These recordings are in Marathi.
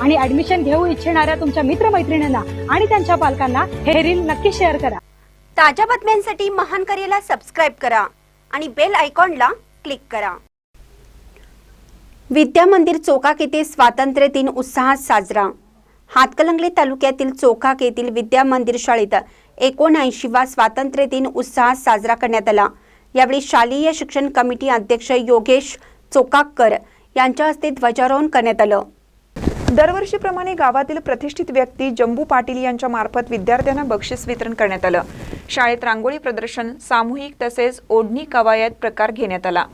आणि ऍडमिशन घेऊ इच्छिणाऱ्या तुमच्या मित्रमैत्रिणींना आणि त्यांच्या पालकांना हे रील नक्की शेअर करा. ताज्या बातम्यांसाठी महान करेला सबस्क्राईब करा आणि बेल आयकॉनला क्लिक करा. विद्या मंदिर चोकाक येथे स्वातंत्र्य दिन उत्साहात साजरा. हातकलंगले तालुक्यातील चोकाक येथील विद्या मंदिर शाळेत एकोणऐंशीवा स्वातंत्र्य दिन उत्साहात साजरा करण्यात आला. यावेळी शालेय शिक्षण कमिटी अध्यक्ष योगेश चोकाककर यांच्या हस्ते ध्वजारोहण करण्यात आलं. दरवर्षीप्रमाणे गावातील प्रतिष्ठित व्यक्ती जंबू पाटील यांच्या मार्फत विद्यार्थ्यांना बक्षीस वितरण करण्यात आलं. शाळेत रांगोळी प्रदर्शन सामूहिक तसेच ओढणी कवायत प्रकार घेण्यात आला.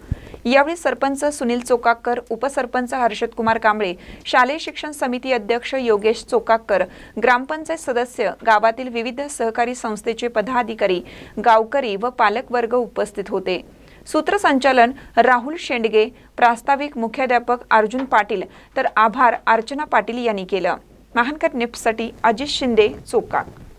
यावेळी सरपंच सुनील चोकाकर उपसरपंच हर्षद कुमार कांबळे शालेय शिक्षण समिती अध्यक्ष योगेश चोकाकर ग्रामपंचायत सदस्य गावातील विविध सहकारी संस्थेचे पदाधिकारी गावकरी व पालकवर्ग उपस्थित होते. सूत्रसंचालन राहुल शेंडगे प्रास्ताविक मुख्याध्यापक अर्जुन पाटील तर आभार अर्चना पाटील यांनी केलं. महानकर निप्ससाठी अजित शिंदे चोकाक